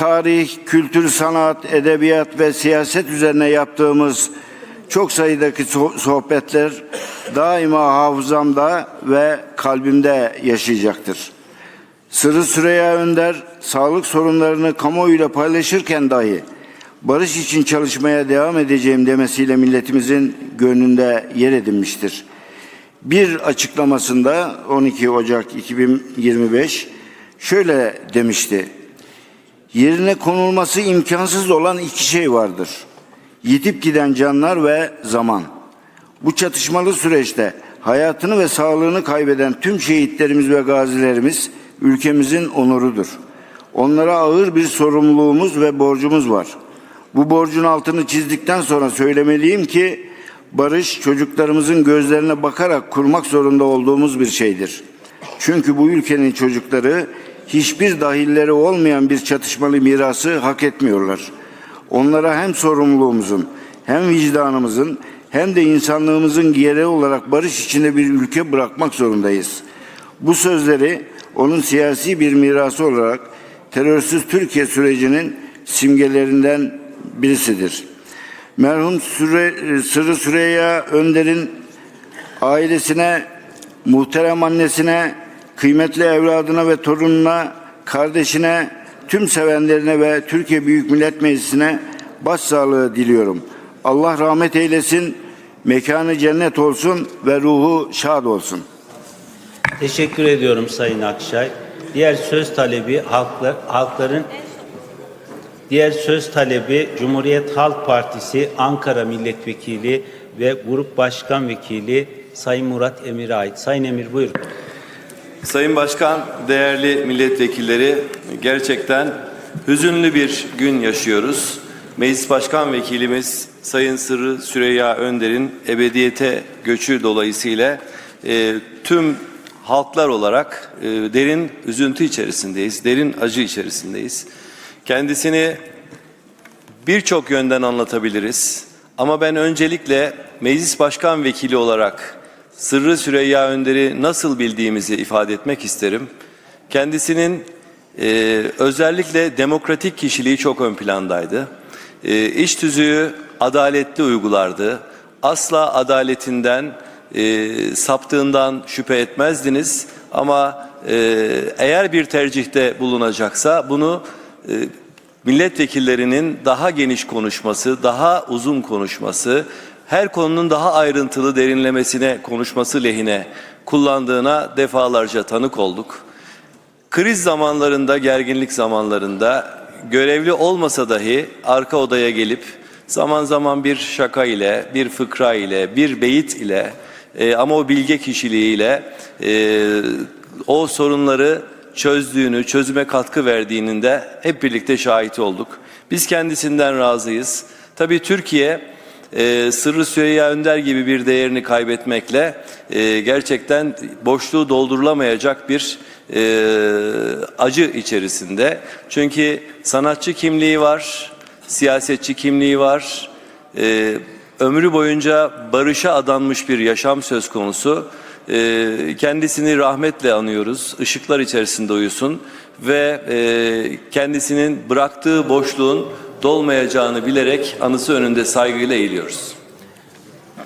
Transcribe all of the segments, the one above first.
tarih, kültür, sanat, edebiyat ve siyaset üzerine yaptığımız çok sayıdaki so- sohbetler daima hafızamda ve kalbimde yaşayacaktır. Sırrı Süreyya Önder sağlık sorunlarını kamuoyuyla paylaşırken dahi barış için çalışmaya devam edeceğim demesiyle milletimizin gönlünde yer edinmiştir. Bir açıklamasında 12 Ocak 2025 şöyle demişti. Yerine konulması imkansız olan iki şey vardır. Yitip giden canlar ve zaman. Bu çatışmalı süreçte hayatını ve sağlığını kaybeden tüm şehitlerimiz ve gazilerimiz ülkemizin onurudur. Onlara ağır bir sorumluluğumuz ve borcumuz var. Bu borcun altını çizdikten sonra söylemeliyim ki barış çocuklarımızın gözlerine bakarak kurmak zorunda olduğumuz bir şeydir. Çünkü bu ülkenin çocukları hiçbir dahilleri olmayan bir çatışmalı mirası hak etmiyorlar. Onlara hem sorumluluğumuzun hem vicdanımızın hem de insanlığımızın gereği olarak barış içinde bir ülke bırakmak zorundayız. Bu sözleri onun siyasi bir mirası olarak terörsüz Türkiye sürecinin simgelerinden birisidir. Merhum Süre, Sırrı Süreyya Önder'in ailesine, muhterem annesine, kıymetli evladına ve torununa, kardeşine, tüm sevenlerine ve Türkiye Büyük Millet Meclisi'ne başsağlığı diliyorum. Allah rahmet eylesin, mekanı cennet olsun ve ruhu şad olsun. Teşekkür ediyorum Sayın Akşay. Diğer söz talebi halklar, halkların diğer söz talebi Cumhuriyet Halk Partisi Ankara Milletvekili ve Grup Başkan Vekili Sayın Murat Emir'e ait. Sayın Emir buyurun. Sayın Başkan, değerli milletvekilleri, gerçekten hüzünlü bir gün yaşıyoruz. Meclis Başkan Vekilimiz Sayın Sırrı Süreyya Önder'in ebediyete göçü dolayısıyla e, tüm halklar olarak e, derin üzüntü içerisindeyiz, derin acı içerisindeyiz. Kendisini birçok yönden anlatabiliriz. Ama ben öncelikle meclis başkan vekili olarak Sırrı Süreyya Önder'i nasıl bildiğimizi ifade etmek isterim. Kendisinin e, özellikle demokratik kişiliği çok ön plandaydı. E, iş tüzüğü adaletli uygulardı. Asla adaletinden, e, saptığından şüphe etmezdiniz. Ama e, eğer bir tercihte bulunacaksa bunu e, milletvekillerinin daha geniş konuşması, daha uzun konuşması, her konunun daha ayrıntılı derinlemesine konuşması lehine kullandığına defalarca tanık olduk. Kriz zamanlarında, gerginlik zamanlarında görevli olmasa dahi arka odaya gelip zaman zaman bir şaka ile, bir fıkra ile, bir beyit ile e, ama o bilge kişiliğiyle e, o sorunları çözdüğünü, çözüme katkı verdiğinin de hep birlikte şahit olduk. Biz kendisinden razıyız. Tabii Türkiye e, Sırrı Süreyya Önder gibi bir değerini kaybetmekle e, gerçekten boşluğu doldurulamayacak bir e, acı içerisinde. Çünkü sanatçı kimliği var, siyasetçi kimliği var, e, ömrü boyunca barışa adanmış bir yaşam söz konusu. E, kendisini rahmetle anıyoruz, ışıklar içerisinde uyusun ve e, kendisinin bıraktığı boşluğun dolmayacağını bilerek anısı önünde saygıyla eğiliyoruz.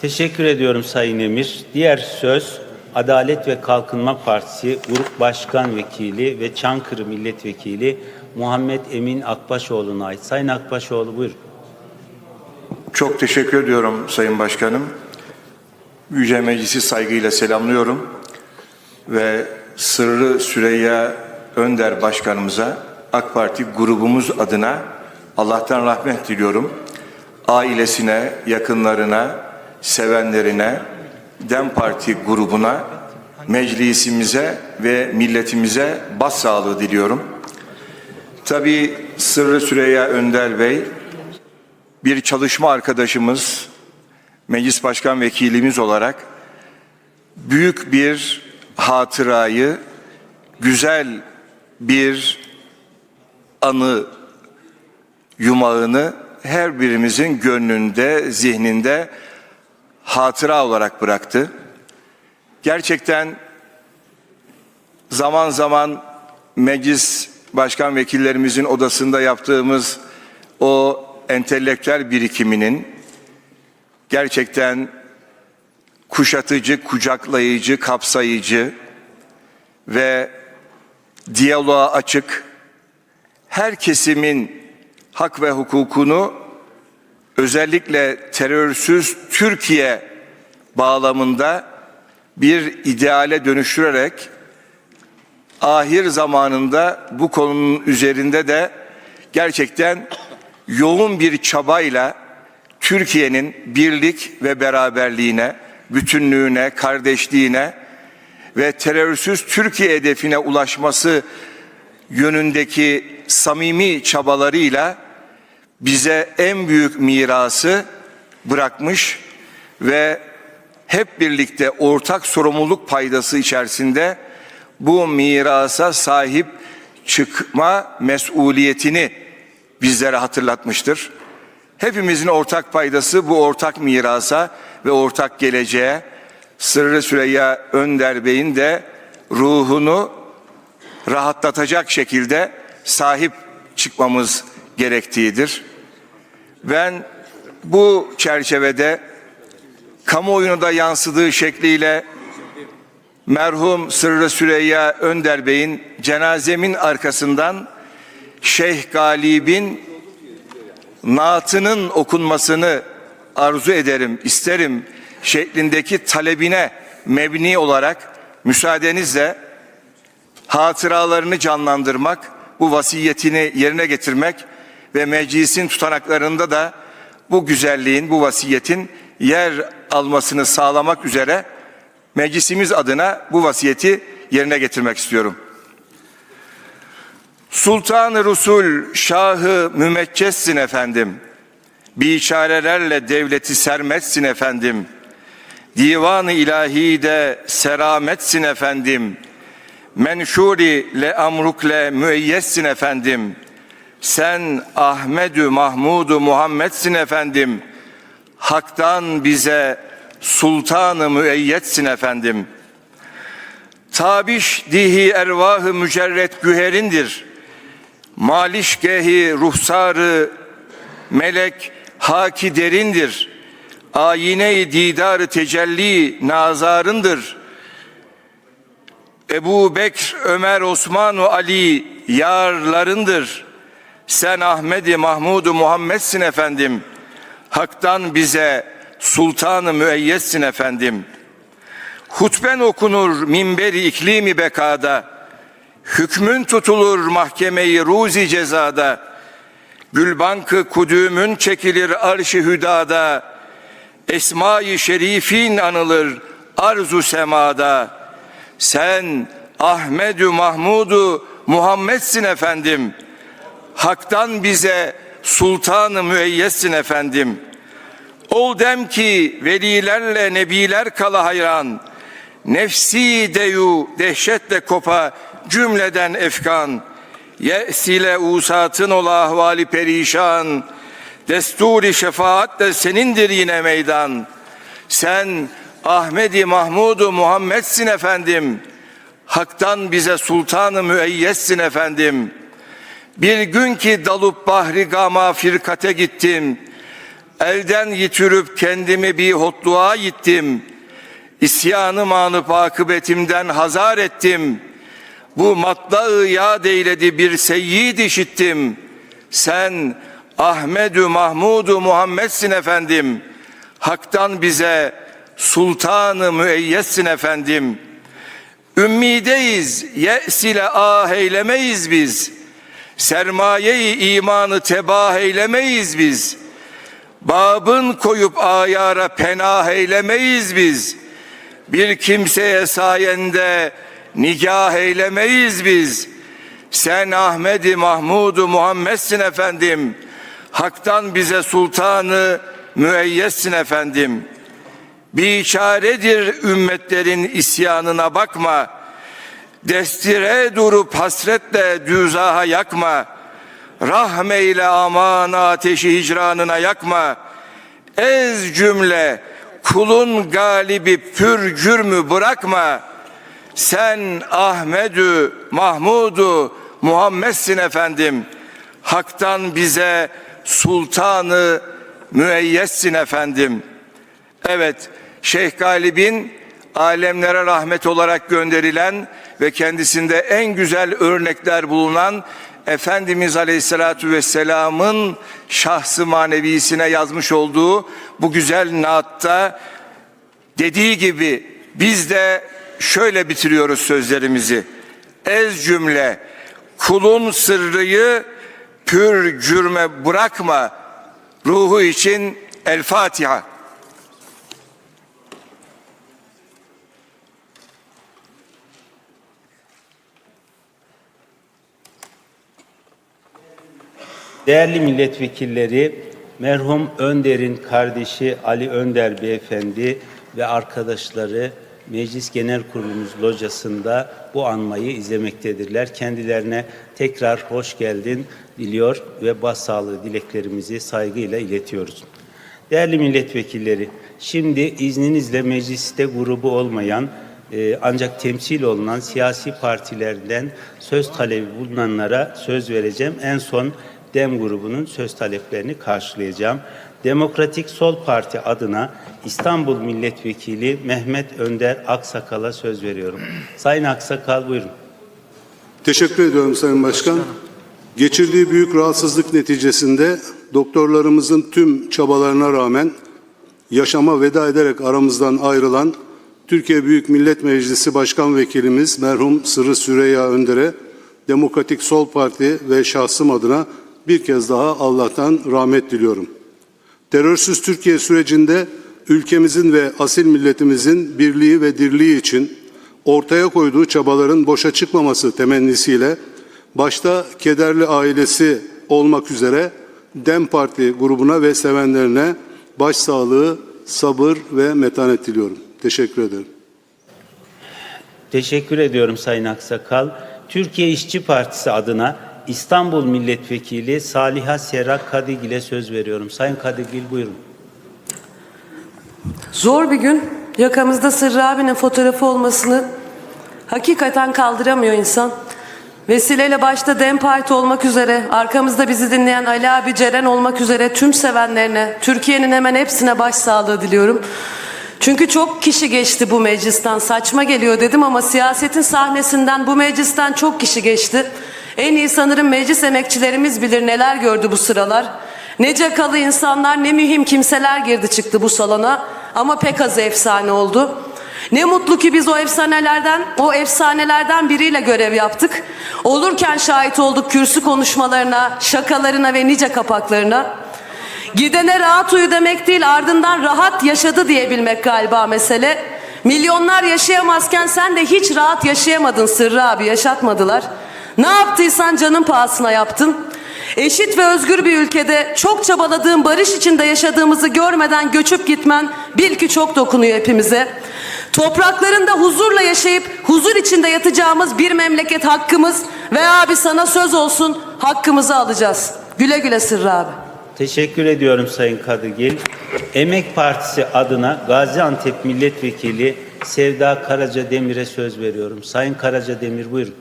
Teşekkür ediyorum Sayın Emir. Diğer söz Adalet ve Kalkınma Partisi Grup Başkan Vekili ve Çankırı Milletvekili Muhammed Emin Akbaşoğlu'na ait. Sayın Akbaşoğlu buyurun. Çok teşekkür ediyorum Sayın Başkanım. Yüce Meclisi saygıyla selamlıyorum ve Sırrı Süreyya Önder Başkanımıza AK Parti grubumuz adına Allah'tan rahmet diliyorum. Ailesine, yakınlarına, sevenlerine, DEM Parti grubuna, meclisimize ve milletimize başsağlığı diliyorum. Tabii Sırrı Süreyya Önder Bey bir çalışma arkadaşımız, meclis başkan vekilimiz olarak büyük bir hatırayı, güzel bir anı yumağını her birimizin gönlünde, zihninde hatıra olarak bıraktı. Gerçekten zaman zaman meclis başkan vekillerimizin odasında yaptığımız o entelektüel birikiminin gerçekten kuşatıcı, kucaklayıcı, kapsayıcı ve diyaloğa açık, her kesimin hak ve hukukunu özellikle terörsüz Türkiye bağlamında bir ideale dönüştürerek ahir zamanında bu konunun üzerinde de gerçekten yoğun bir çabayla Türkiye'nin birlik ve beraberliğine, bütünlüğüne, kardeşliğine ve terörsüz Türkiye hedefine ulaşması yönündeki samimi çabalarıyla bize en büyük mirası bırakmış ve hep birlikte ortak sorumluluk paydası içerisinde bu mirasa sahip çıkma mesuliyetini bizlere hatırlatmıştır. Hepimizin ortak paydası bu ortak mirasa ve ortak geleceğe Sırrı Süreyya Önder Bey'in de ruhunu rahatlatacak şekilde sahip çıkmamız gerektiğidir. Ben bu çerçevede kamuoyuna da yansıdığı şekliyle merhum Sırrı Süreyya Önder Bey'in cenazemin arkasından Şeyh Galib'in naatının okunmasını arzu ederim, isterim şeklindeki talebine mebni olarak müsaadenizle hatıralarını canlandırmak, bu vasiyetini yerine getirmek ve meclisin tutanaklarında da bu güzelliğin, bu vasiyetin yer almasını sağlamak üzere meclisimiz adına bu vasiyeti yerine getirmek istiyorum. Sultan-ı Rusul, Şahı Mümeccessin efendim. Biçarelerle devleti sermetsin efendim. Divan-ı ilahide serametsin efendim. Menşuri le amrukle müeyyessin efendim. Sen Ahmedü Mahmudu Muhammedsin efendim. Hak'tan bize sultanı müeyyetsin efendim. Tabiş dihi ervahı mücerret güherindir. Malişgehi ruhsarı melek haki derindir. Ayine-i didarı tecelli nazarındır. Ebu Bekr, Ömer, Osman ve Ali yarlarındır. Sen Ahmedi Mahmudu Muhammedsin efendim. Hak'tan bize sultanı müeyyessin efendim. Hutben okunur minberi iklimi bekada. Hükmün tutulur mahkemeyi ruzi cezada. Gülbankı kudümün çekilir arş-ı hüdada. Esma-i şerifin anılır arzu semada. Sen Ahmedü Mahmudu Muhammedsin efendim. Hak'tan bize sultanı müeyyessin efendim. Ol dem ki velilerle nebiler kala hayran. Nefsi deyu dehşetle kopa cümleden efkan. Ye'sile usatın ola ahvali perişan. Desturi şefaat de senindir yine meydan. Sen Ahmedi Mahmudu Muhammedsin efendim. Hak'tan bize sultanı müeyyessin efendim. Bir gün ki dalıp bahri gama firkate gittim. Elden yitirip kendimi bir hotluğa gittim. İsyanı manıp akıbetimden hazar ettim. Bu matlağı yad eyledi bir seyyid işittim. Sen Ahmedü Mahmudu Muhammedsin efendim. Hak'tan bize sultanı müeyyessin efendim. Ümmideyiz, ye's ile ah eylemeyiz biz. Sermayeyi imanı tebah eylemeyiz biz. Babın koyup ayara penah eylemeyiz biz. Bir kimseye sayende nikah eylemeyiz biz. Sen Ahmedi Mahmudu Muhammedsin efendim. Hak'tan bize sultanı müeyyessin efendim. Biçaredir ümmetlerin isyanına bakma. Destire durup hasretle düzaha yakma. Rahmeyle aman ateşi hicranına yakma. Ez cümle kulun galibi pür cürmü bırakma. Sen Ahmedü Mahmudu Muhammed'sin efendim. Hak'tan bize sultanı müeyyessin efendim. Evet, Şeyh Galib'in alemlere rahmet olarak gönderilen ve kendisinde en güzel örnekler bulunan Efendimiz Aleyhisselatü Vesselam'ın şahsı manevisine yazmış olduğu bu güzel naatta dediği gibi biz de şöyle bitiriyoruz sözlerimizi. Ez cümle kulun sırrıyı pür cürme bırakma ruhu için El Fatiha. Değerli milletvekilleri, merhum Önder'in kardeşi Ali Önder Beyefendi ve arkadaşları Meclis Genel Kurulumuz locasında bu anmayı izlemektedirler. Kendilerine tekrar hoş geldin diliyor ve başsağlığı dileklerimizi saygıyla iletiyoruz. Değerli milletvekilleri, şimdi izninizle mecliste grubu olmayan e, ancak temsil olunan siyasi partilerden söz talebi bulunanlara söz vereceğim. En son DEM grubunun söz taleplerini karşılayacağım. Demokratik Sol Parti adına İstanbul Milletvekili Mehmet Önder Aksakal'a söz veriyorum. Sayın Aksakal buyurun. Teşekkür ediyorum Sayın Başkan. Geçirdiği büyük rahatsızlık neticesinde doktorlarımızın tüm çabalarına rağmen yaşama veda ederek aramızdan ayrılan Türkiye Büyük Millet Meclisi Başkan Vekilimiz merhum Sırrı Süreyya Önder'e Demokratik Sol Parti ve şahsım adına bir kez daha Allah'tan rahmet diliyorum. Terörsüz Türkiye sürecinde ülkemizin ve asil milletimizin birliği ve dirliği için ortaya koyduğu çabaların boşa çıkmaması temennisiyle başta kederli ailesi olmak üzere DEM Parti grubuna ve sevenlerine başsağlığı, sabır ve metanet diliyorum. Teşekkür ederim. Teşekkür ediyorum Sayın Aksakal. Türkiye İşçi Partisi adına İstanbul Milletvekili Saliha Serra Kadigil'e söz veriyorum. Sayın Kadigil buyurun. Zor bir gün. Yakamızda Sırrı abinin fotoğrafı olmasını hakikaten kaldıramıyor insan. Vesileyle başta Dem Parti olmak üzere, arkamızda bizi dinleyen Ali abi, Ceren olmak üzere tüm sevenlerine, Türkiye'nin hemen hepsine başsağlığı diliyorum. Çünkü çok kişi geçti bu meclisten. Saçma geliyor dedim ama siyasetin sahnesinden bu meclisten çok kişi geçti. En iyi sanırım meclis emekçilerimiz bilir neler gördü bu sıralar. Ne cakalı insanlar ne mühim kimseler girdi çıktı bu salona ama pek az efsane oldu. Ne mutlu ki biz o efsanelerden, o efsanelerden biriyle görev yaptık. Olurken şahit olduk kürsü konuşmalarına, şakalarına ve nice kapaklarına. Gidene rahat uyu demek değil ardından rahat yaşadı diyebilmek galiba mesele. Milyonlar yaşayamazken sen de hiç rahat yaşayamadın Sırrı abi yaşatmadılar. Ne yaptıysan canın pahasına yaptın. Eşit ve özgür bir ülkede çok çabaladığın barış içinde yaşadığımızı görmeden göçüp gitmen bil ki çok dokunuyor hepimize. Topraklarında huzurla yaşayıp huzur içinde yatacağımız bir memleket hakkımız ve abi sana söz olsun hakkımızı alacağız. Güle güle Sırrı abi. Teşekkür ediyorum Sayın Kadıgil. Emek Partisi adına Gaziantep Milletvekili Sevda Karaca Demir'e söz veriyorum. Sayın Karaca Demir buyurun.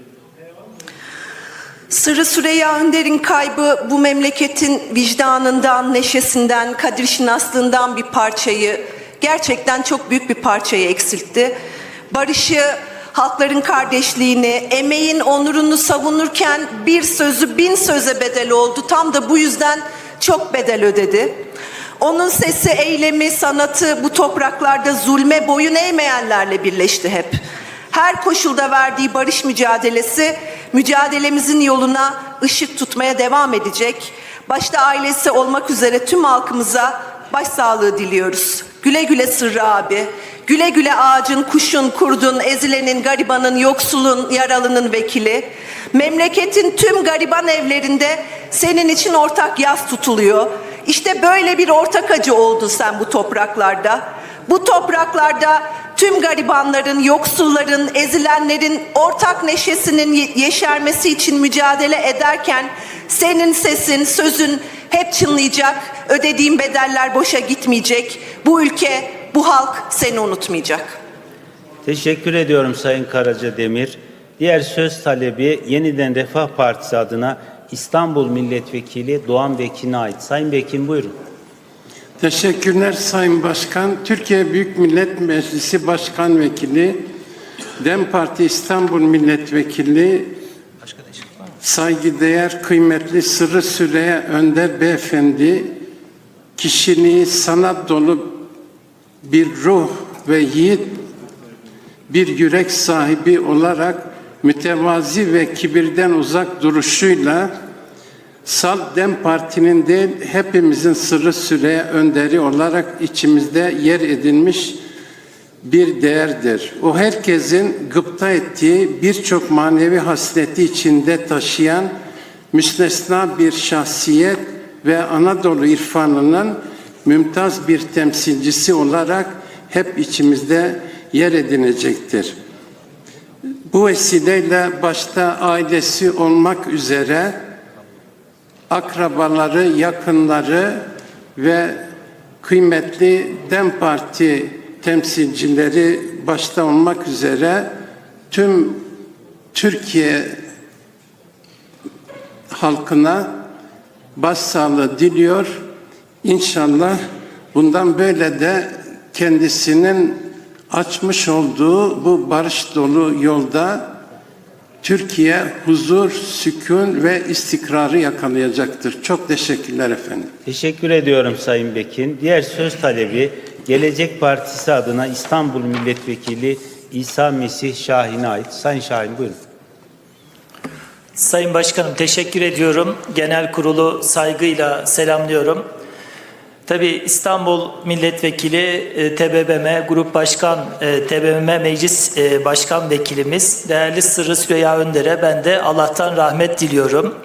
Sırrı Süreyya Önder'in kaybı bu memleketin vicdanından, neşesinden, kadir şinaslığından bir parçayı, gerçekten çok büyük bir parçayı eksiltti. Barışı, halkların kardeşliğini, emeğin onurunu savunurken bir sözü bin söze bedel oldu. Tam da bu yüzden çok bedel ödedi. Onun sesi, eylemi, sanatı bu topraklarda zulme boyun eğmeyenlerle birleşti hep. Her koşulda verdiği barış mücadelesi mücadelemizin yoluna ışık tutmaya devam edecek. Başta ailesi olmak üzere tüm halkımıza başsağlığı diliyoruz. Güle güle Sırrı abi. Güle güle ağacın, kuşun, kurdun, ezilenin, garibanın, yoksulun, yaralının vekili. Memleketin tüm gariban evlerinde senin için ortak yaz tutuluyor. İşte böyle bir ortak acı oldun sen bu topraklarda. Bu topraklarda tüm garibanların, yoksulların, ezilenlerin ortak neşesinin ye- yeşermesi için mücadele ederken senin sesin, sözün hep çınlayacak. Ödediğin bedeller boşa gitmeyecek. Bu ülke, bu halk seni unutmayacak. Teşekkür ediyorum Sayın Karaca Demir. Diğer söz talebi yeniden Refah Partisi adına İstanbul Milletvekili Doğan Bekin'e ait. Sayın Bekin buyurun. Teşekkürler Sayın Başkan. Türkiye Büyük Millet Meclisi Başkan Vekili, DEM Parti İstanbul Milletvekili, saygıdeğer kıymetli Sırrı Süreyya Önder Beyefendi, kişiliği sanat dolu bir ruh ve yiğit bir yürek sahibi olarak mütevazi ve kibirden uzak duruşuyla Salt Dem Parti'nin değil hepimizin sırrı süreye önderi olarak içimizde yer edinmiş bir değerdir. O herkesin gıpta ettiği birçok manevi hasleti içinde taşıyan müstesna bir şahsiyet ve Anadolu irfanının mümtaz bir temsilcisi olarak hep içimizde yer edinecektir. Bu vesileyle başta ailesi olmak üzere akrabaları, yakınları ve kıymetli DEM Parti temsilcileri başta olmak üzere tüm Türkiye halkına başsağlığı diliyor. İnşallah bundan böyle de kendisinin açmış olduğu bu barış dolu yolda Türkiye huzur, sükun ve istikrarı yakalayacaktır. Çok teşekkürler efendim. Teşekkür ediyorum Sayın Bekin. Diğer söz talebi Gelecek Partisi adına İstanbul Milletvekili İsa Mesih Şahin'e ait. Sayın Şahin buyurun. Sayın Başkanım teşekkür ediyorum. Genel kurulu saygıyla selamlıyorum. Tabii İstanbul Milletvekili e, TBMM Grup Başkan e, TBMM Meclis e, Başkan Vekilimiz değerli Sırrı Süreyya Önder'e ben de Allah'tan rahmet diliyorum.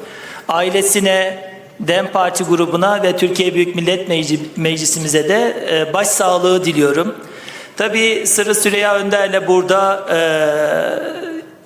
Ailesine, DEM Parti grubuna ve Türkiye Büyük Millet Mecli- Meclisimize de e, başsağlığı diliyorum. Tabii Sırrı Süreyya Önder'le burada e,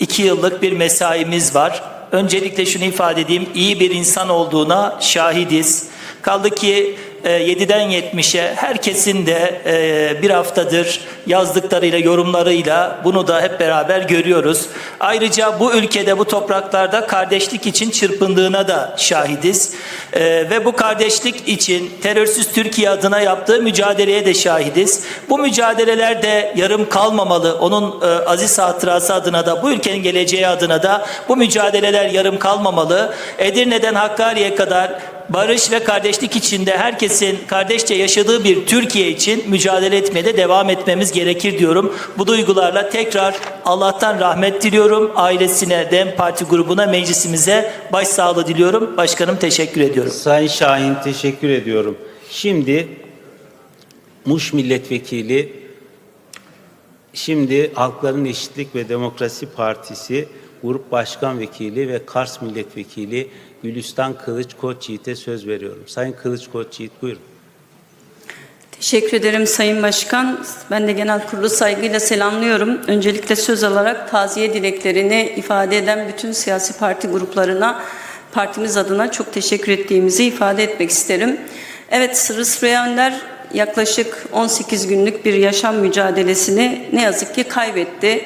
iki yıllık bir mesaimiz var. Öncelikle şunu ifade edeyim, iyi bir insan olduğuna şahidiz. Kaldı ki 7'den 70'e herkesin de e, bir haftadır yazdıklarıyla, yorumlarıyla bunu da hep beraber görüyoruz. Ayrıca bu ülkede, bu topraklarda kardeşlik için çırpındığına da şahidiz. E, ve bu kardeşlik için terörsüz Türkiye adına yaptığı mücadeleye de şahidiz. Bu mücadeleler de yarım kalmamalı. Onun e, aziz hatırası adına da, bu ülkenin geleceği adına da bu mücadeleler yarım kalmamalı. Edirne'den Hakkari'ye kadar barış ve kardeşlik içinde herkesin kardeşçe yaşadığı bir Türkiye için mücadele etmeye de devam etmemiz gerekir diyorum. Bu duygularla tekrar Allah'tan rahmet diliyorum. Ailesine, DEM Parti grubuna, meclisimize başsağlığı diliyorum. Başkanım teşekkür ediyorum. Sayın Şahin teşekkür ediyorum. Şimdi Muş Milletvekili, şimdi Halkların Eşitlik ve Demokrasi Partisi Grup Başkan Vekili ve Kars Milletvekili Gülistan Kılıç Koçyiğit'e söz veriyorum. Sayın Kılıç Koçyiğit buyurun. Teşekkür ederim Sayın Başkan. Ben de genel kurulu saygıyla selamlıyorum. Öncelikle söz alarak taziye dileklerini ifade eden bütün siyasi parti gruplarına partimiz adına çok teşekkür ettiğimizi ifade etmek isterim. Evet Sırrı Önder yaklaşık 18 günlük bir yaşam mücadelesini ne yazık ki kaybetti.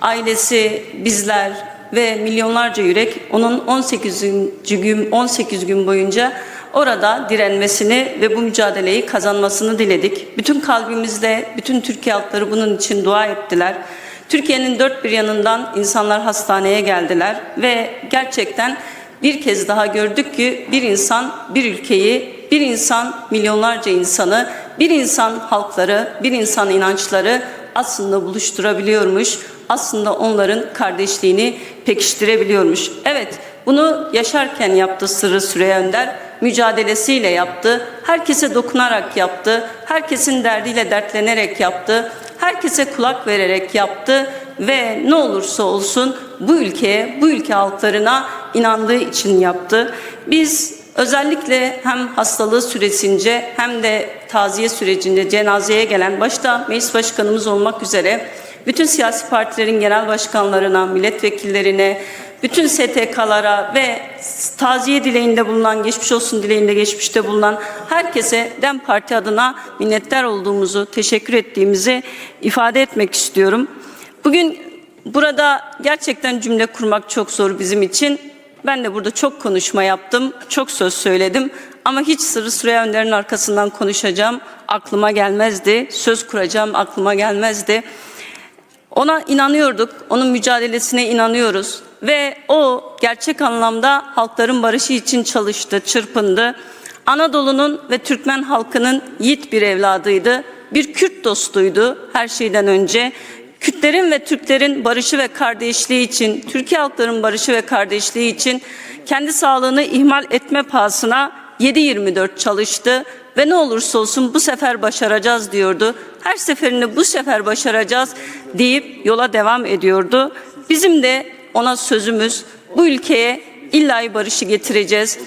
Ailesi, bizler ve milyonlarca yürek onun 18 gün 18 gün boyunca orada direnmesini ve bu mücadeleyi kazanmasını diledik. Bütün kalbimizle bütün Türkiye halkları bunun için dua ettiler. Türkiye'nin dört bir yanından insanlar hastaneye geldiler ve gerçekten bir kez daha gördük ki bir insan bir ülkeyi, bir insan milyonlarca insanı, bir insan halkları, bir insan inançları aslında buluşturabiliyormuş. Aslında onların kardeşliğini pekiştirebiliyormuş. Evet, bunu yaşarken yaptı Sırrı Süreyya Önder mücadelesiyle yaptı. Herkese dokunarak yaptı. Herkesin derdiyle dertlenerek yaptı. Herkese kulak vererek yaptı ve ne olursa olsun bu ülkeye, bu ülke halklarına inandığı için yaptı. Biz özellikle hem hastalığı süresince hem de taziye sürecinde cenazeye gelen başta meclis başkanımız olmak üzere bütün siyasi partilerin genel başkanlarına, milletvekillerine, bütün STK'lara ve taziye dileğinde bulunan, geçmiş olsun dileğinde geçmişte bulunan herkese DEM Parti adına minnettar olduğumuzu, teşekkür ettiğimizi ifade etmek istiyorum. Bugün burada gerçekten cümle kurmak çok zor bizim için. Ben de burada çok konuşma yaptım, çok söz söyledim. Ama hiç Sırrı Süreyya Önder'in arkasından konuşacağım aklıma gelmezdi. Söz kuracağım aklıma gelmezdi. Ona inanıyorduk, onun mücadelesine inanıyoruz ve o gerçek anlamda halkların barışı için çalıştı, çırpındı. Anadolu'nun ve Türkmen halkının yiğit bir evladıydı, bir Kürt dostuydu her şeyden önce. Kürtlerin ve Türklerin barışı ve kardeşliği için, Türkiye halkların barışı ve kardeşliği için kendi sağlığını ihmal etme pahasına 7-24 çalıştı ve ne olursa olsun bu sefer başaracağız diyordu. Her seferinde bu sefer başaracağız deyip yola devam ediyordu. Bizim de ona sözümüz bu ülkeye illai barışı getireceğiz.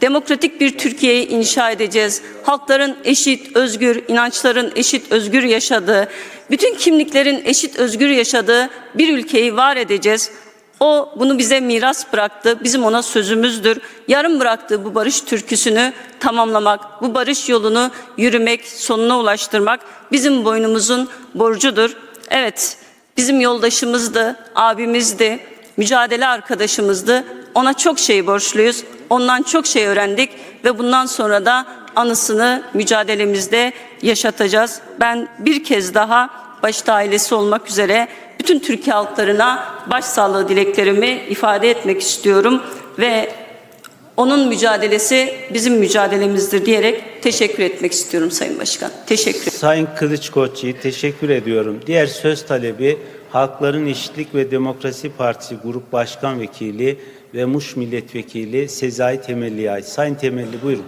Demokratik bir Türkiye'yi inşa edeceğiz. Halkların eşit, özgür, inançların eşit, özgür yaşadığı, bütün kimliklerin eşit, özgür yaşadığı bir ülkeyi var edeceğiz. O bunu bize miras bıraktı. Bizim ona sözümüzdür. Yarım bıraktığı bu barış türküsünü tamamlamak, bu barış yolunu yürümek, sonuna ulaştırmak bizim boynumuzun borcudur. Evet, bizim yoldaşımızdı, abimizdi, mücadele arkadaşımızdı. Ona çok şey borçluyuz. Ondan çok şey öğrendik ve bundan sonra da anısını mücadelemizde yaşatacağız. Ben bir kez daha başta ailesi olmak üzere bütün Türkiye halklarına başsağlığı dileklerimi ifade etmek istiyorum ve onun mücadelesi bizim mücadelemizdir diyerek teşekkür etmek istiyorum Sayın Başkan. Teşekkür ederim. Sayın Kılıçkoçyiğit teşekkür ediyorum. Diğer söz talebi Halkların Eşitlik ve Demokrasi Partisi Grup Başkan Vekili ve Muş Milletvekili Sezai Temelli'ye ait. Sayın Temelli buyurun.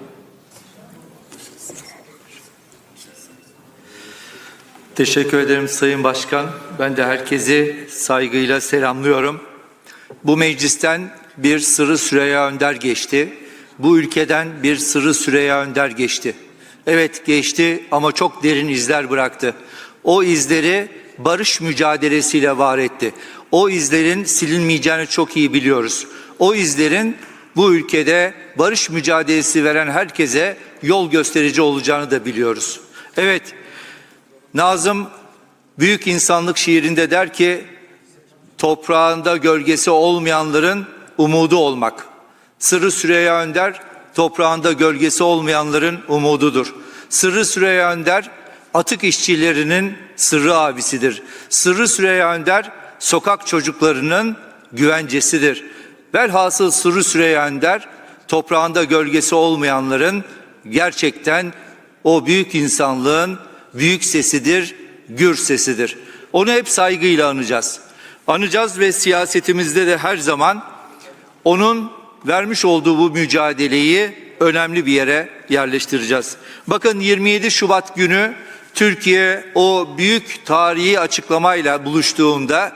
Teşekkür ederim Sayın Başkan. Ben de herkesi saygıyla selamlıyorum. Bu meclisten bir Sırrı Süreyya Önder geçti. Bu ülkeden bir Sırrı Süreyya Önder geçti. Evet geçti ama çok derin izler bıraktı. O izleri barış mücadelesiyle var etti. O izlerin silinmeyeceğini çok iyi biliyoruz. O izlerin bu ülkede barış mücadelesi veren herkese yol gösterici olacağını da biliyoruz. Evet, Nazım büyük insanlık şiirinde der ki toprağında gölgesi olmayanların umudu olmak. Sırrı Süreyya Önder toprağında gölgesi olmayanların umududur. Sırrı Süreyya Önder atık işçilerinin sırrı abisidir. Sırrı Süreyya Önder sokak çocuklarının güvencesidir. Velhasıl Sırrı Süreyya Önder toprağında gölgesi olmayanların gerçekten o büyük insanlığın büyük sesidir, gür sesidir. Onu hep saygıyla anacağız. Anacağız ve siyasetimizde de her zaman onun vermiş olduğu bu mücadeleyi önemli bir yere yerleştireceğiz. Bakın 27 Şubat günü Türkiye o büyük tarihi açıklamayla buluştuğunda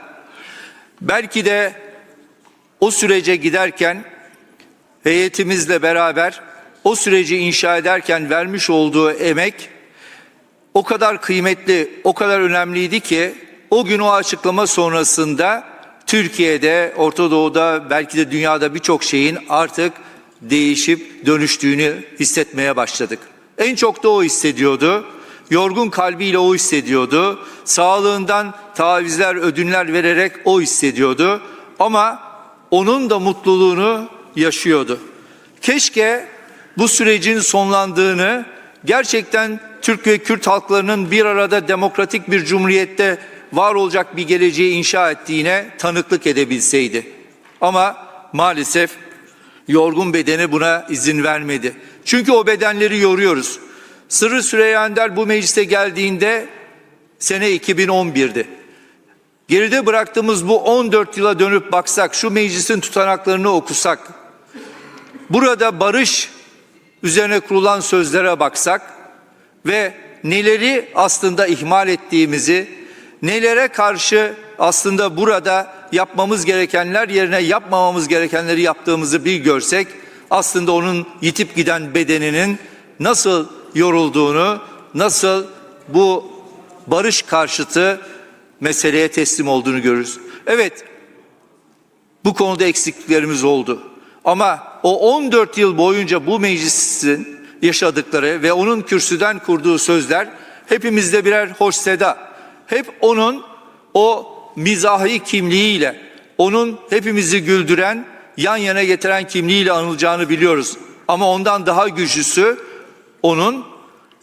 belki de o sürece giderken heyetimizle beraber o süreci inşa ederken vermiş olduğu emek o kadar kıymetli, o kadar önemliydi ki o gün o açıklama sonrasında Türkiye'de, Orta Doğu'da belki de dünyada birçok şeyin artık değişip dönüştüğünü hissetmeye başladık. En çok da o hissediyordu. Yorgun kalbiyle o hissediyordu. Sağlığından tavizler, ödünler vererek o hissediyordu. Ama onun da mutluluğunu yaşıyordu. Keşke bu sürecin sonlandığını gerçekten Türk ve Kürt halklarının bir arada demokratik bir cumhuriyette var olacak bir geleceği inşa ettiğine tanıklık edebilseydi. Ama maalesef yorgun bedeni buna izin vermedi. Çünkü o bedenleri yoruyoruz. Sırrı Süreyya Önder bu meclise geldiğinde sene 2011'di. Geride bıraktığımız bu 14 yıla dönüp baksak, şu meclisin tutanaklarını okusak, burada barış üzerine kurulan sözlere baksak ve neleri aslında ihmal ettiğimizi, nelere karşı aslında burada yapmamız gerekenler yerine yapmamamız gerekenleri yaptığımızı bir görsek, aslında onun yitip giden bedeninin nasıl yorulduğunu, nasıl bu barış karşıtı meseleye teslim olduğunu görürüz. Evet, bu konuda eksikliklerimiz oldu. Ama o 14 yıl boyunca bu meclisin yaşadıkları ve onun kürsüden kurduğu sözler hepimizde birer hoş seda. Hep onun o mizahi kimliğiyle, onun hepimizi güldüren, yan yana getiren kimliğiyle anılacağını biliyoruz. Ama ondan daha güçlüsü onun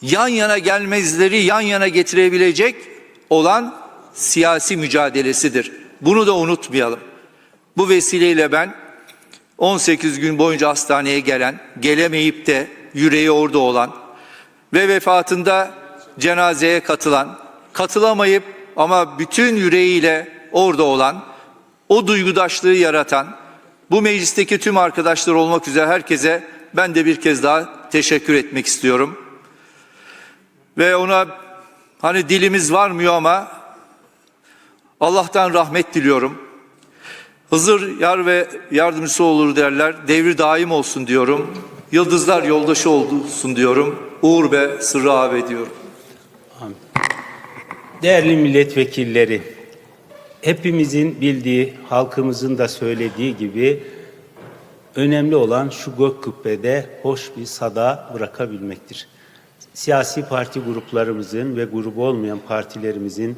yan yana gelmezleri yan yana getirebilecek olan siyasi mücadelesidir. Bunu da unutmayalım. Bu vesileyle ben 18 gün boyunca hastaneye gelen, gelemeyip de yüreği orada olan ve vefatında cenazeye katılan, katılamayıp ama bütün yüreğiyle orada olan, o duygudaşlığı yaratan, bu meclisteki tüm arkadaşlar olmak üzere herkese ben de bir kez daha teşekkür etmek istiyorum. Ve ona hani dilimiz varmıyor ama Allah'tan rahmet diliyorum. Hızır yar ve yardımcısı olur derler. Devri daim olsun diyorum. Yıldızlar yoldaşı olsun diyorum. Uğur ve Sırrı abi diyorum. Değerli milletvekilleri, hepimizin bildiği, halkımızın da söylediği gibi önemli olan şu gök kubbede hoş bir sada bırakabilmektir. Siyasi parti gruplarımızın ve grubu olmayan partilerimizin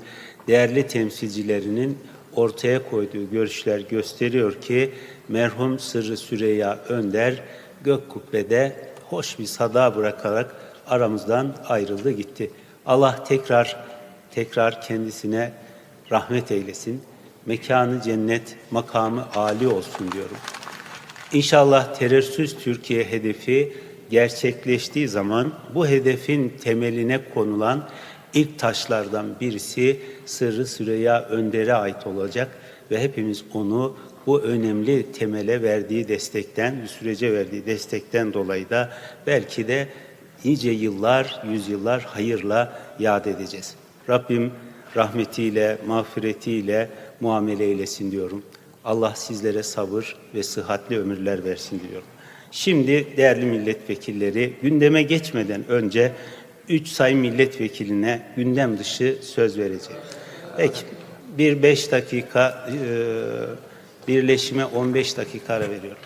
değerli temsilcilerinin ortaya koyduğu görüşler gösteriyor ki merhum Sırrı Süreyya Önder gök kubbede hoş bir sada bırakarak aramızdan ayrıldı gitti. Allah tekrar tekrar kendisine rahmet eylesin. Mekanı cennet, makamı âli olsun diyorum. İnşallah terörsüz Türkiye hedefi gerçekleştiği zaman bu hedefin temeline konulan ilk taşlardan birisi Sırrı Süreyya Önder'e ait olacak ve hepimiz onu bu önemli temele verdiği destekten, bu sürece verdiği destekten dolayı da belki de nice yıllar, yüzyıllar hayırla yad edeceğiz. Rabbim rahmetiyle, mağfiretiyle muamele eylesin diyorum. Allah sizlere sabır ve sıhhatli ömürler versin diyorum. Şimdi değerli milletvekilleri gündeme geçmeden önce 3 sayın milletvekiline gündem dışı söz vereceğim. Peki bir 5 dakika e, birleşime 15 dakika ara veriyorum.